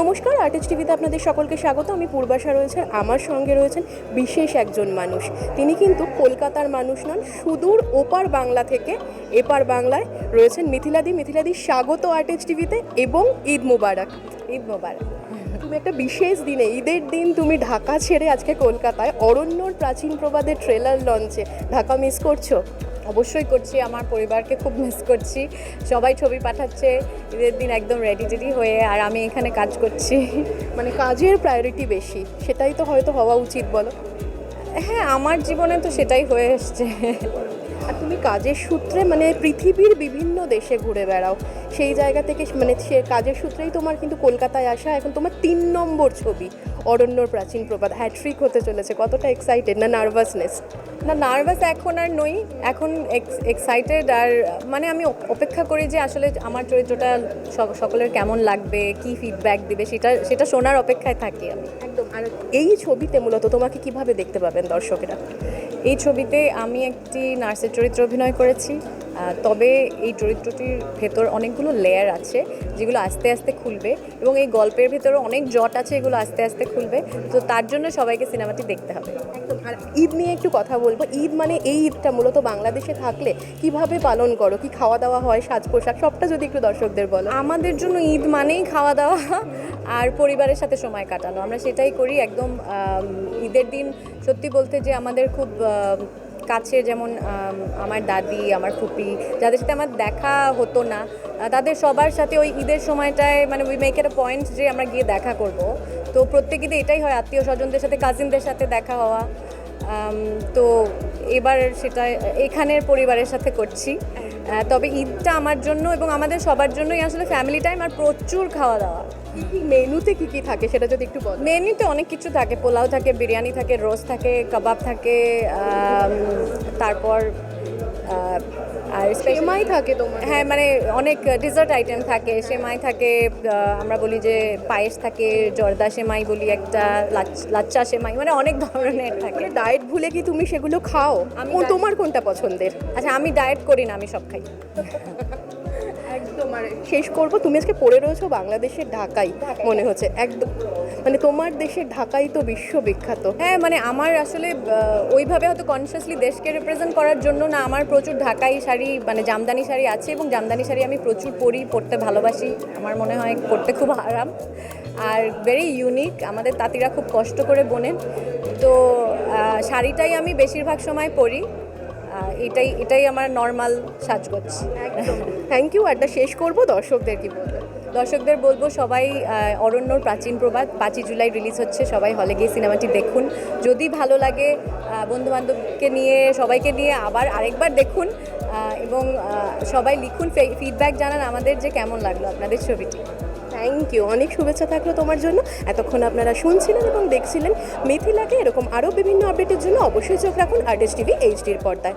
নমস্কার আর্টিস্ট টিভিতে আপনাদের সকলকে স্বাগত। আমি পূর্বাশা রয়েছে, আমার সঙ্গে রয়েছেন বিশেষ একজন মানুষ। তিনি কিন্তু কলকাতার মানুষ নন, সুদূর ওপার বাংলা থেকে এপার বাংলায় রয়েছেন মিথিলাদি। মিথিলাদি স্বাগত আর্টিস্ট টিভিতে এবং ঈদ মুবারক। ঈদ মোবারক। তুমি একটা বিশেষ দিনে, ঈদের দিন তুমি ঢাকা ছেড়ে আজকে কলকাতায় অরণ্যর প্রাচীন প্রবাদের ট্রেলার লঞ্চে ঢাকা মিস করছ? অবশ্যই করছি, আমার পরিবারকে খুব মিস করছি। সবাই ছবি পাঠাচ্ছে, ঈদের দিন একদম রেডি টেডি হয়ে আর আমি এখানে কাজ করছি। মানে কাজের প্রায়োরিটি বেশি, সেটাই তো হয়তো হওয়া উচিত, বলো? হ্যাঁ আমার জীবনে তো সেটাই হয়ে এসছে। আর তুমি কাজের সূত্রে মানে পৃথিবীর বিভিন্ন দেশে ঘুরে বেড়াও। সেই জায়গা থেকে মানে সে কাজের সূত্রেই তোমার কিন্তু কলকাতায় আসা। এখন তোমার তিন নম্বর ছবি অরণ্যর প্রাচীন প্রবাদ। হ্যাট্রিক হতে চলেছে কতটা এক্সাইটেড না নার্ভাসনেস না নার্ভাস এখন আর নই এখন এক্সাইটেড আর মানে আমি অপেক্ষা করি যে আসলে আমার চরিত্রটা সকলের কেমন লাগবে কি ফিডব্যাক দিবে সেটা সেটা শোনার অপেক্ষায় থাকি আমি। একদম আর এই ছবিতে মূলত তোমাকে কীভাবে দেখতে পাবেন দর্শকেরা? এই ছবিতে আমি একটি নার্সের চরিত্র অভিনয় করেছি। তবে এই চরিত্রটির ভেতর অনেকগুলো লেয়ার আছে যেগুলো আস্তে আস্তে খুলবে এবং এই গল্পের ভেতরে অনেক জট আছে এগুলো আস্তে আস্তে খুলবে। তো তার জন্য সবাইকে সিনেমাটি দেখতে হবে। একদম। আর ঈদ নিয়ে একটু কথা বলব। ঈদ মানে এই ঈদটা মূলত বাংলাদেশে থাকলে কীভাবে পালন করো? কি খাওয়া দাওয়া হয়? সাজ পোশাক সবটা যদি একটু দর্শকদের বলো। আমাদের জন্য ঈদ মানেই খাওয়া দাওয়া আর পরিবারের সাথে সময় কাটানো। আমরা সেটাই করি একদম ঈদের দিন সত্যি বলতে যে আমাদের খুব কাছে যেমন আমার দাদি, আমার ফুপি, যাদের সাথে আমার দেখা হতো না তাদের সবার সাথে ওই ঈদের সময়টায় মানে উই মেক এর পয়েন্ট যে আমরা গিয়ে দেখা করব। তো প্রত্যেক ঈদে এটাই হয় আত্মীয় স্বজনদের সাথে কাজিনদের সাথে দেখা হওয়া। তো এবার সেটা এখানের পরিবারের সাথে করছি। তবে ঈদটা আমার জন্য এবং আমাদের সবার জন্যই আসলে ফ্যামিলি টাইম আর প্রচুর খাওয়া দাওয়া। মেনুতে কি কি থাকে সেটা যদি একটু বল। মেনুতে অনেক কিছু থাকে পোলাও থাকে বিরিয়ানি থাকে রোস্ট থাকে কাবাব থাকে তারপর আর সেমাই থাকে তোমার? হ্যাঁ মানে অনেক ডেজার্ট আইটেম থাকে। সেমাই থাকে আমরা বলি যে পায়েস থাকে জর্দা সেমাই বলি একটা লাচ- লাচ্চা সেমাই মানে অনেক ধরনের থাকে। ডায়েট ভুলে কি তুমি সেগুলো খাও? তোমার কোনটা পছন্দের? আচ্ছা আমি ডায়েট করি না আমি সব খাই। আর শেষ করব। তুমি আজকে পড়ে রয়েছো বাংলাদেশের ঢাকাই, মনে হচ্ছে। একদম। মানে তোমার দেশের ঢাকাই তো বিশ্ববিখ্যাত। হ্যাঁ মানে আমার আসলে ওইভাবে হয়তো কনসিয়াসলি দেশকে রিপ্রেজেন্ট করার জন্য না, আমার প্রচুর ঢাকাই শাড়ি মানে জামদানি শাড়ি আছে এবং জামদানি শাড়ি আমি প্রচুর পরি, পরতে ভালোবাসি। আমার মনে হয় পরতে খুব আরাম। আর ভেরি ইউনিক আমাদের তাঁতিরা খুব কষ্ট করে বোনেন। তো শাড়িটাই আমি বেশিরভাগ সময় পরি। এটাই এটাই আমার নর্মাল সাজগোজ। থ্যাংক ইউ একটা শেষ করব দর্শকদের কি বলব? দর্শকদের বলব সবাই অরণ্যর প্রাচীন প্রবাদ পাঁচই জুলাই রিলিজ হচ্ছে সবাই হলে গিয়ে সিনেমাটি দেখুন। যদি ভালো লাগে বন্ধু বান্ধবকে নিয়ে সবাইকে নিয়ে আবার আরেকবার দেখুন এবং সবাই লিখুন ফিডব্যাক জানান আমাদের যে কেমন লাগল আপনাদের ছবিটি। থ্যাংক ইউ অনেক শুভেচ্ছা থাকল তোমার জন্য। এতক্ষণ আপনারা শুনছিলেন এবং দেখছিলেন মিথিলাকে, এরকম আরও বিভিন্ন আপডেটের জন্য অবশ্যই চোখ রাখুন আর্টিস্ট টিভি এইচডির পর্দায়।